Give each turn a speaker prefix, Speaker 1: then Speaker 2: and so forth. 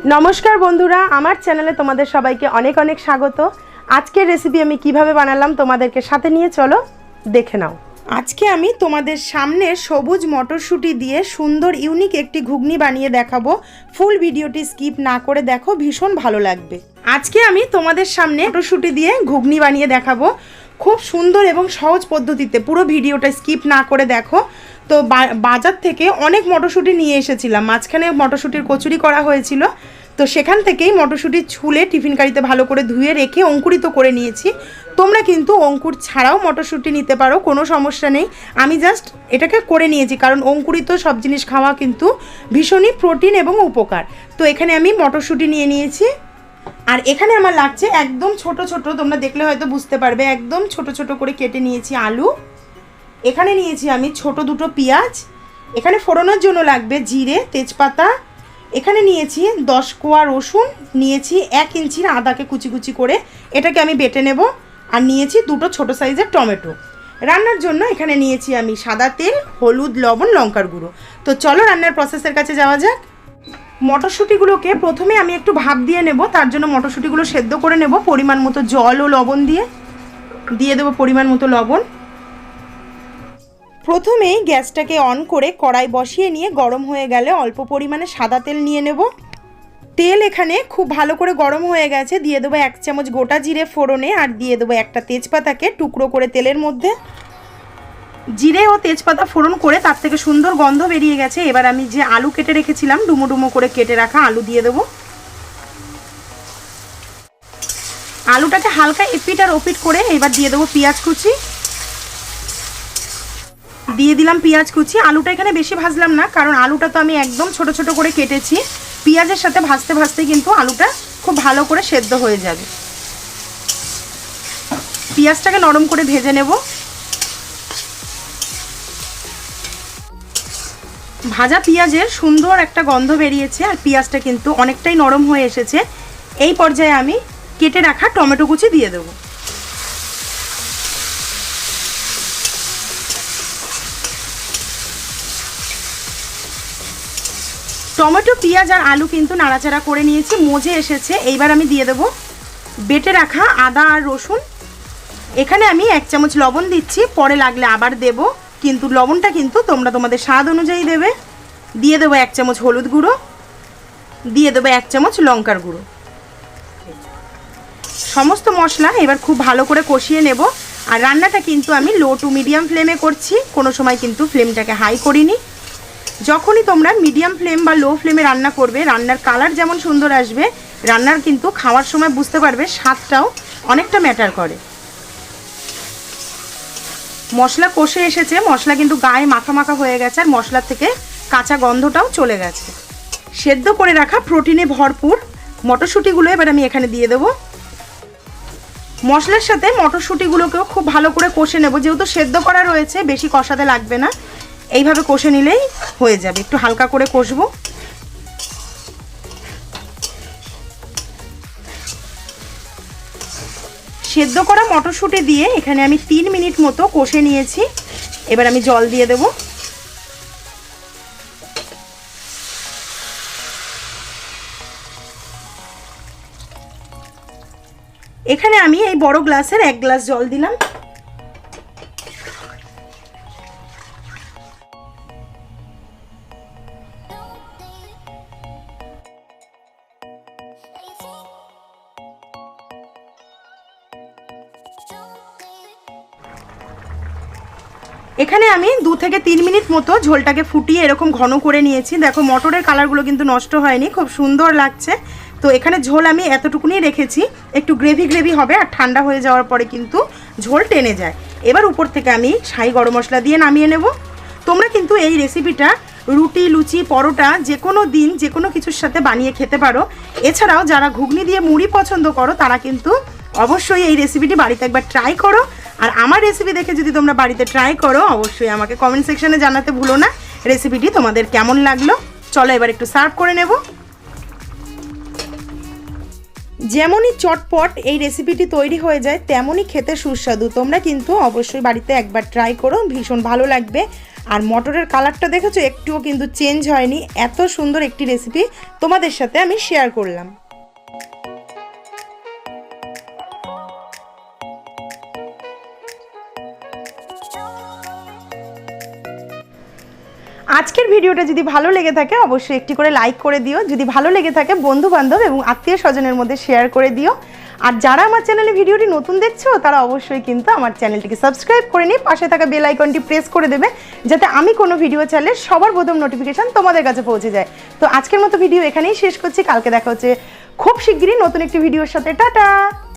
Speaker 1: নমস্কার বন্ধুরা, আমার চ্যানেলে তোমাদের সবাইকে অনেক অনেক স্বাগত। আজকের রেসিপি আমি কীভাবে বানালাম তোমাদেরকে সাথে নিয়ে চলো, দেখে নাও। আজকে আমি তোমাদের সামনে সবুজ মটরশুঁটি দিয়ে সুন্দর ইউনিক একটি ঘুগনি বানিয়ে দেখাবো। ফুল ভিডিওটি স্কিপ না করে দেখো, ভীষণ ভালো লাগবে। আজকে আমি তোমাদের সামনে মটরশুঁটি দিয়ে ঘুগনি বানিয়ে দেখাবো। খুব সুন্দর এবং সহজ পদ্ধতিতে পুরো ভিডিওটা স্কিপ না করে দেখো। তো বাজার থেকে অনেক মটরশুঁটি নিয়ে এসেছিলাম। মাঝখানে মটরশুঁটির কচুরি করা হয়েছিল। তো সেখান থেকেই মটরশুঁটি ছুলে টিফিন কারিতে ভালো করে ধুয়ে রেখে অঙ্কুরিত করে নিয়েছি। তোমরা কিন্তু অঙ্কুর ছাড়াও মটরশুঁটি নিতে পারো, কোনো সমস্যা নেই। আমি জাস্ট এটাকে করে নিয়েছি, কারণ অঙ্কুরিত সব জিনিস খাওয়া কিন্তু ভীষণই প্রোটিন এবং উপকার। তো এখানে আমি মটরশুঁটি নিয়ে নিয়েছি। আর এখানে আমার লাগছে একদম ছোট ছোট, তোমরা দেখলে হয়তো বুঝতে পারবে, একদম ছোট ছোট করে কেটে নিয়েছি আলু। এখানে নিয়েছি আমি ছোট দুটো পেঁয়াজ। এখানে ফোড়নের জন্য লাগবে জিরে, তেজপাতা। এখানে নিয়েছি দশ কোয়া রসুন। নিয়েছি এক ইঞ্চির আদাকে কুচি কুচি করে এটাকে আমি বেটে নেব। আর নিয়েছি দুটো ছোট সাইজের টমেটো। রান্নার জন্য এখানে নিয়েছি আমি সাদা তেল, হলুদ, লবণ, লঙ্কার গুঁড়ো। তো চলো রান্নার প্রসেসের কাছে যাওয়া যাক। মটরশুঁটিগুলোকে প্রথমে আমি একটু ভাপ দিয়ে নেব। তার জন্য মটরশুঁটিগুলো সেদ্ধ করে নেব পরিমাণ মতো জল ও লবণ দিয়ে। দিয়ে দেবো পরিমাণ মতো লবণ। প্রথমেই গ্যাসটাকে অন করে কড়াই বসিয়ে নিয়ে গরম হয়ে গেলে অল্প পরিমাণে সাদা তেল নিয়ে নেব। তেল এখানে খুব ভালো করে গরম হয়ে গেছে, দিয়ে দেবো এক চামচ গোটা জিরে ফোড়নে আর দিয়ে দেবো একটা তেজপাতাকে টুকরো করে তেলের মধ্যে। জিরে ও তেজপাতা ফোড়ন করে তার থেকে সুন্দর গন্ধ বেরিয়ে গেছে। এবার আমি যে আলু কেটে রেখেছিলাম ডুমো ডুমো করে কেটে রাখা আলু দিয়ে দেবো। আলুটাকে হালকা এপিট আর ওপিট করে এবার দিয়ে দেবো পেঁয়াজ কুচি। দিয়ে দিলাম পেঁয়াজ কুচি। আলুটা এখানে বেশি ভাজলাম না, কারণ আলুটা তো আমি একদম ছোট ছোট করে কেটেছি। পেঁয়াজের সাথে ভাজতে ভাজতে কিন্তু আলুটা খুব ভালো করে সেদ্ধ হয়ে যাবে। পেঁয়াজটাকে নরম করে ভেজে নেব। ভাজা পেঁয়াজের সুন্দর একটা গন্ধ বেরিয়েছে, আর পেঁয়াজটা কিন্তু অনেকটাই নরম হয়ে এসেছে। এই পর্যায়ে আমি কেটে রাখা টমেটো কুচি দিয়ে দেবো। টমেটো, পেঁয়াজ আর আলু কিন্তু নাড়াচাড়া করে নিয়েছি, মজে এসেছে। এইবার আমি দিয়ে দেবো বেটে রাখা আদা আর রসুন। এখানে আমি এক চামচ লবণ দিচ্ছি, পরে লাগলে আবার দেব, কিন্তু লবণটা কিন্তু তোমরা তোমাদের স্বাদ অনুযায়ী দেবে। দিয়ে দেবো এক চামচ হলুদ গুঁড়ো, দিয়ে দেবো এক চামচ লঙ্কার গুঁড়ো। সমস্ত মশলা এবার খুব ভালো করে কষিয়ে নেব। আর রান্নাটা কিন্তু আমি লো টু মিডিয়াম ফ্লেমে করছি, কোনো সময় কিন্তু ফ্লেমটাকে হাই করিনি। যখনই তোমরা মিডিয়াম ফ্লেম বা লো ফ্লেমে রান্না করবে, রান্নার কালার যেমন সুন্দর আসবে, রান্নার কিন্তু খাওয়ার সময় বুঝতে পারবে স্বাদটাও অনেকটা ম্যাটার করে। মশলা কষে এসেছে, মশলা কিন্তু গায়ে মাখা মাখা হয়ে গেছে আর মশলার থেকে কাঁচা গন্ধটাও চলে গেছে। সেদ্ধ করে রাখা প্রোটিনে ভরপুর মটরশুঁটিগুলো এবার আমি এখানে দিয়ে দেবো। মশলার সাথে মটরশুঁটিগুলোকেও খুব ভালো করে কষে নেব, যেহেতু সেদ্ধ করা রয়েছে, বেশি কষাতে লাগবে না। এইভাবে কষে নিলেই হয়ে যাবে। একটু হালকা করে কষবো। সেদ্ধ করা মটরশুঁটি দিয়ে এখানে আমি তিন মিনিট মতো কষে নিয়েছি। এবার আমি জল দিয়ে দেবো। এখানে আমি এই বড় গ্লাসের এক গ্লাস জল দিলাম। এখানে আমি দু থেকে তিন মিনিট মতো ঝোলটাকে ফুটিয়ে এরকম ঘন করে নিয়েছি। দেখো, মটরের কালারগুলো কিন্তু নষ্ট হয়নি, খুব সুন্দর লাগছে। তো এখানে ঝোল আমি এতটুকুনি রেখেছি, একটু গ্রেভি গ্রেভি হবে আর ঠান্ডা হয়ে যাওয়ার পরে কিন্তু ঝোল টেনে যায়। এবার উপর থেকে আমি ছাই গরম মশলা দিয়ে নামিয়ে নেব। তোমরা কিন্তু এই রেসিপিটা রুটি, লুচি, পরোটা যে কোনো দিন যে কোনো কিছুর সাথে বানিয়ে খেতে পারো। এছাড়াও যারা ঘুগনি দিয়ে মুড়ি পছন্দ করো, তারা কিন্তু অবশ্যই এই রেসিপিটি বাড়িতে একবার ট্রাই করো। আর আমার রেসিপি দেখে যদি তোমরা বাড়িতে ট্রাই করো, অবশ্যই আমাকে কমেন্ট সেকশানে জানাতে ভুলো না। রেসিপিটি তোমাদের কেমন লাগল? চলো এবার একটু সার্ভ করে নেব। যেমনই চটপট এই রেসিপিটি তৈরি হয়ে যায়, তেমনই খেতে সুস্বাদু। তোমরা কিন্তু অবশ্যই বাড়িতে একবার ট্রাই করো, ভীষণ ভালো লাগবে। আর মটরের কালারটা দেখেছ? একটুও কিন্তু চেঞ্জ হয়নি। এত সুন্দর একটি রেসিপি তোমাদের সাথে আমি শেয়ার করলাম। আজকের ভিডিওটা যদি ভালো লেগে থাকে, অবশ্যই একটি করে লাইক করে দিও। যদি ভালো লেগে থাকে বন্ধু বান্ধব এবং আত্মীয় স্বজনের মধ্যে শেয়ার করে দিও। আর যারা আমার চ্যানেলে ভিডিওটি নতুন দেখছ, তারা অবশ্যই কিন্তু আমার চ্যানেলটিকে সাবস্ক্রাইব করে নিয়ে পাশে থাকা বেল আইকনটি প্রেস করে দেবে, যাতে আমি কোনো ভিডিও চাইলে সবার প্রথম নোটিফিকেশন তোমাদের কাছে পৌঁছে যায়। তো আজকের মতো ভিডিও এখানেই শেষ করছি। কালকে দেখা হচ্ছে খুব শিগগিরই নতুন একটি ভিডিওর সাথে। টাটা!